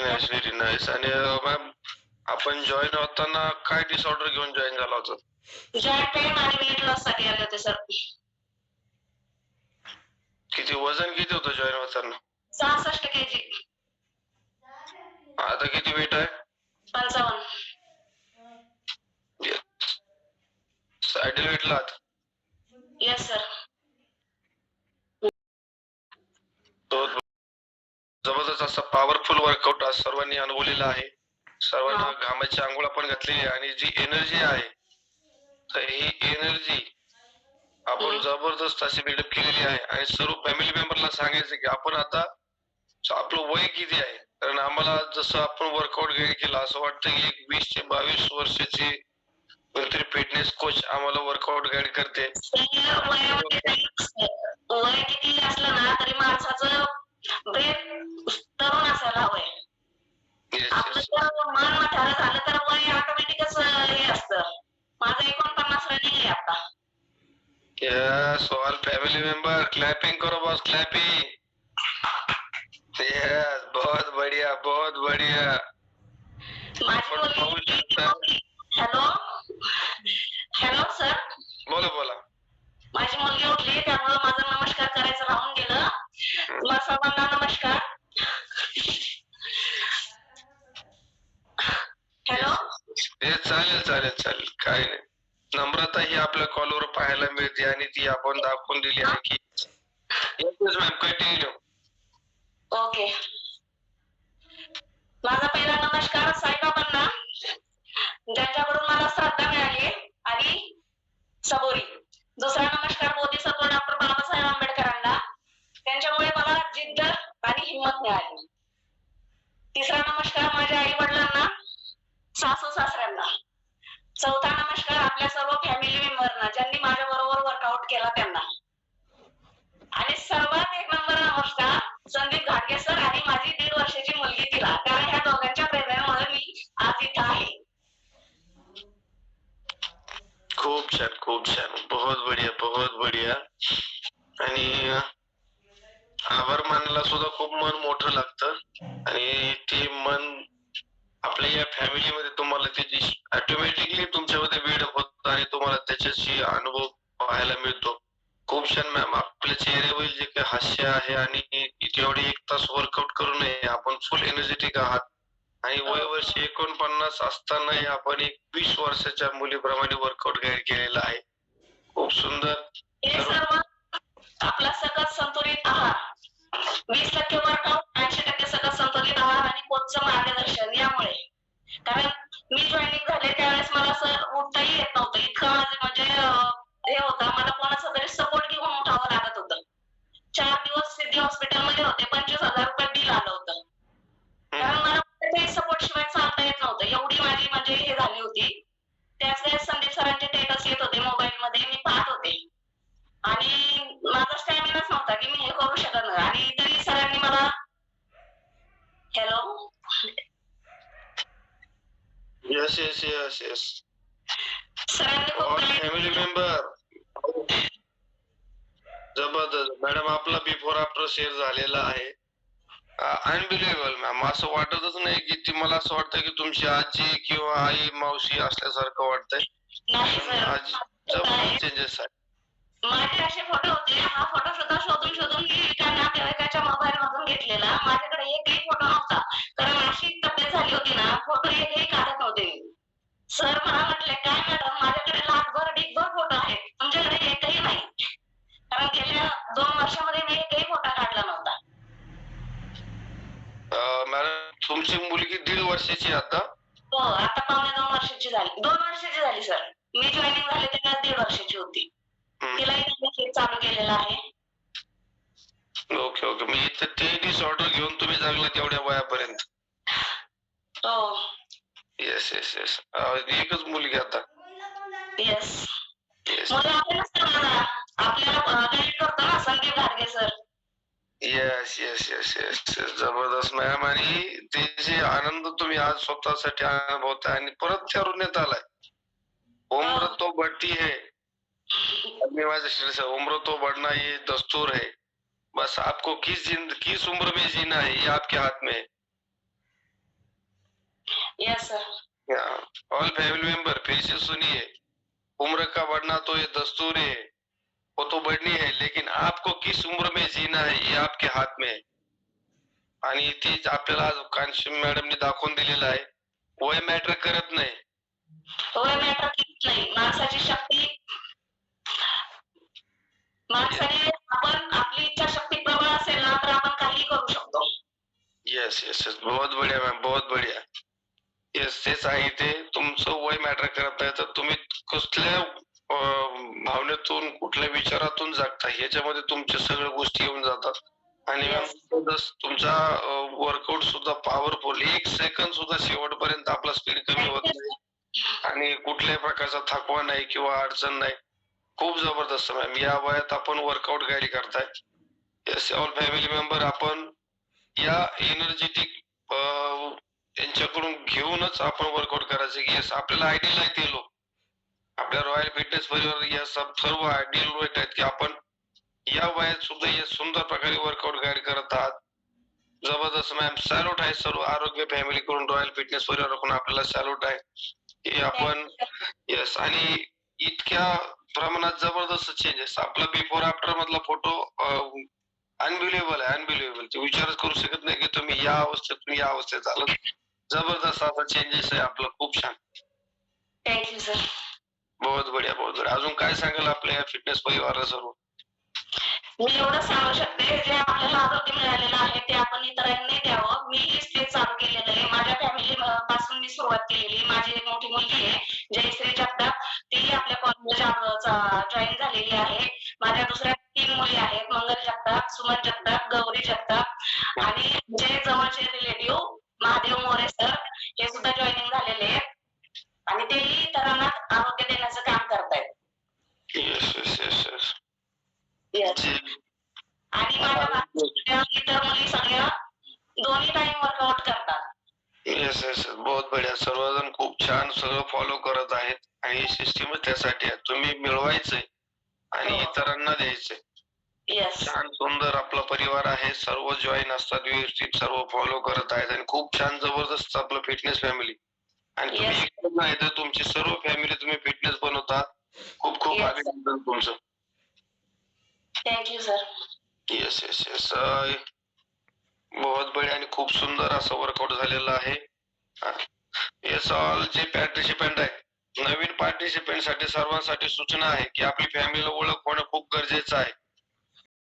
Nice very nice आणि ma'am आपण join होताना काय डिसऑर्डर घेऊन जॉईन झाला होता? जॉईंट पेन आणि वेट लॉससाठी आले होते सर किती? वजन किती होतं जॉईन होताना? सहासष्ट के जी आता किती वेट आहे? पंचावन्न. सायडल वेटला आहात? येस सर जबरदस्त असा पॉवरफुल वर्कआउट आज सर्वांनी अनुभवलेला आहे सर्वांना. घामाची आंघोळ आपण घातलेली आहे आणि जी एनर्जी आहे तर ही एनर्जी आपण. जबरदस्त अशी बिल्डअप केलेली आहे आणि सर्व फॅमिली मेंबरला सांगायचं की आपण आता आपलं वय किती आहे कारण आम्हाला जसं आपण वर्कआउट केलं असं वाटतं की एक वीस ते बावीस वर्षाची कोणतरी फिटनेस कोच आम्हाला वर्कआउट गाईड करते clapping करो बस clapping. Yes, बहुत बढ़िया बहुत बढ़िया. हॅलो हॅलो सर बोला बोला. माझी मुलगी उठली त्यामुळे माझा नमस्कार करायचं राहून गेलं. तुम्हा सर्वांना नमस्कार. हॅलो हे चालेल चालेल चालेल. काही नाही. नम्रता ही आपल्या कॉलवर पाहायला मिळते आणि ती आपण दाखवून दिली आहे की ओके. माझा पहिला नमस्कार साईबाबांना ज्यांच्याकडून मला श्रद्धा मिळाली आणि सबोरी. दुसरा नमस्कार बोधिसत्व डॉक्टर बाबासाहेब आंबेडकरांना. त्यांच्यामुळे मला जिद्द आणि हिंमत मिळाली. तिसरा नमस्कार माझ्या आई वडिलांना सासू सासऱ्यांना. चौथा नमस्कार आपल्या सर्व फॅमिली मेंबरना ज्यांनी माझ्या बरोबर वर्कआउट केला त्यांना. आणि सर्वात एक नंबर गोष्ट संदीप घाटगे सर आणि माझी दीड वर्षाची मुलगी तिला. कारण ह्या दोघांच्या प्रेरणेमुळे मी आज इथं आहे. खूप छान खूप छान. बहुत बढिया बहुत बढिया. आणि आभार मानायला सुद्धा खूप मन मोठं लागतं. आणि ते मन आपल्या या फॅमिलीमध्ये तुम्हाला त्याची ऑटोमॅटिकली तुमच्यामध्ये बिल्डअप होत आणि तुम्हाला त्याच्याशी अनुभव पाहायला मिळतो. खूप छान मॅम आपल्या चेहऱ्यावरील जे काही हास्य आहे आणि जेवढे एक तास वर्कआउट करू नये आपण फुल एनर्जेटिक आहात. आणि वय वर्ष एकोणपन्नास असतानाही आपण एक वीस वर्षाच्या मुलीप्रमाणे वर्कआउट गाईड केलेला आहे. खूप सुंदर. हे सर्व आपला सकत संतुलित आहार. वीस टक्के वर्कआउट हॉस्पिटलमध्ये होते पंचवीस हजार रुपये बिल आलं होतं. कारण मला कुठल्याही सपोर्ट शिवाय चालता येत नव्हतं. एवढी माझी म्हणजे हे झाली होती. त्याच वेळेस संदीप सरांचे स्टेटस येत होते मोबाईल मध्ये. मी पाहत होते. आणि माझा स्टॅमिनाच नव्हता की मी हे करू शकत नाही. आणि तरी सरांनी मला hello yes yes yes yes सरांनी खूप फॅमिली. मेंबर जबरदस्त. मॅडम आपला बिफोर आफ्टर शेअर झालेला आहे. अनबिलिव्हेबल मॅम असं वाटतच नाही की ती मला असं वाटतं की तुमची आजी किंवा आई मावशी असल्यासारखं वाटतंय. नाही सर आज जबरदस्त चेंजेस आहे माझे असे फोटो होते. हा फोटो सुद्धा शोधून शोधून मी एका नातेवाईकाच्या मोबाईल मधून घेतलेला. माझ्याकडे तुमची मुलगी दीड वर्षाची आता. हो आता पावणे दोन वर्षाची झाली. दोन वर्षाची झाली सर मी जॉईनिंग झाले तेव्हा दीड वर्षाची होती. तिलाही चालू केलेलं आहे. Okay okay. मी इथं ते डिसऑर्डर घेऊन तुम्ही जगला तेवढ्या वयापर्यंत. हो. येस येस येस एकच मुलगी आता. येस येस आपल्याला गाईड करतो ना संदीप घाटगे sir yes yes yes yes ज़बरदस्त मॅम आणि ते जे आनंद तुम्ही आज स्वतःसाठी अनुभवताय आणि परत त्या ऋण्यात आलाय. उम्र तो बढ़ती है. माझ्या शरीर से उम्र तो बढ़ना ये दस्तूर है. बस आपको किस जिंद किस उम्र में जीना है ये आपके हाथ में है. Yes sir all family member फिर से सुनिए. उम्र का बढ़ना तो ये दस्तूर है. वो तो बढ़नी है लेकिन आपको किस उम्र में जीना है ये आपके हात में आहे आणि तीच आपल्याला आज कांशी मॅडमने दाखवून दिलेलं आहे वय मॅटर करत नाही. वय मॅटर करत नाही. माणसाची शक्ती माणसाने आपण आपली इच्छाशक्ती प्रबळ असेल ना तर आपण काही करू शकतो. येस येस येस बहुत बढिया मॅम बहुत बढिया. येस तेच आहे ते तुमचं वय मॅटर करत नाही तर तुम्ही कुठल्या विचारातून जगता ह्याच्यामध्ये तुमच्या सगळ्या गोष्टी येऊन जातात. आणि तुमचा वर्कआउट सुद्धा पॉवरफुल एक सेकंद सुद्धा शेवटपर्यंत आपला स्पीड कमी होत नाही. आणि कुठल्याही प्रकारचा थकवा नाही किंवा अडचण नाही. खूप जबरदस्त मॅम या वयात आपण वर्कआउट गाडी करताय. ऑल फॅमिली मेंबर आपण या एनर्जेटिक त्यांच्याकडून घेऊनच आपण वर्कआउट करायचं. की येस आपल्याला आयडियल आहे ते लोक. आपल्या रॉयल फिटनेस परिवार या सब सर्व आयडियल लोक आहेत की आपण या वयात सुद्धा या सुंदर प्रकारे वर्कआउट गाईड करत आहात. जबरदस्त मॅम सॅल्यूट आहे सर्व आरोग्य फॅमिली कडून रॉयल फिटनेस परिवाराकडून आपल्याला सॅल्यूट आहे. की आपण येस आणि इतक्या प्रमाणात जबरदस्त चेंजेस आपला बिफोर आफ्टर मधला फोटो अनबिलिव्हेबल आहे अनबिलिव्हेबल विचारच करू शकत नाही की तुम्ही या अवस्थेतून या अवस्थेत आलात. जबरदस्त असा चेंजेस आहे आपला. खूप छान. थँक्यू सर बहुत बढिया बहुत बढिया. अजून काय सांगाल आपल्या या फिटनेस परिवाराला सर्व मी एवढं सांगू शकते जे आपल्याला आरोग्य मिळालेलं आहे ते आपण इतरांनी द्यावं. मीही ते चालू केलेलं आहे. माझ्या फॅमिली पासून मी सुरुवात केलेली माझी एक मोठी मुलगी आहे जयश्री जगताप. ती आपल्या कॉलेजला जॉईन झालेली आहे. माझ्या दुसऱ्या तीन मुली आहेत मंगल जगताप सुमन जगताप गौरी जगताप आणि जे जवळचे रिलेटिव्ह महादेव मोरे सर हे सुद्धा जॉईनिंग झालेले आहेत. आणि तेही इतरांना आरोग्य देण्याचं काम करतायत yes yes yes yes Yes. आणि माझ्या बाकीच्या इतर मुली सगळ्या दोन्ही टाइम वर्कआउट करतात. येस येस बहुत बढिया. सर्वजण खूप छान सगळं फॉलो करत आहेत आणि सिस्टीमच त्यासाठी आहे. तुम्ही मिळवायचंय आणि हो. इतरांना द्यायचंय. येस छान सुंदर आपला परिवार आहे. सर्व जॉईन असतात व्यवस्थित सर्व फॉलो करत आहेत आणि खूप छान जबरदस्त आपलं फिटनेस फॅमिली आणि तुम्ही. एकटं नाही तर तुमची सर्व फॅमिली तुम्ही फिटनेस बनवतात खूप खूप Yes. अभिनंदन तुमचं. Thank you sir yes yes yes बहुत बढिया आणि खूप सुंदर असं वर्कआउट झालेलं आहे. येस ऑल जे पार्टिसिपेंट आहे नवीन पार्टिसिपेंटसाठी सर्वांसाठी सूचना आहे की आपली फॅमिलीला ओळख होणं खूप गरजेचं आहे.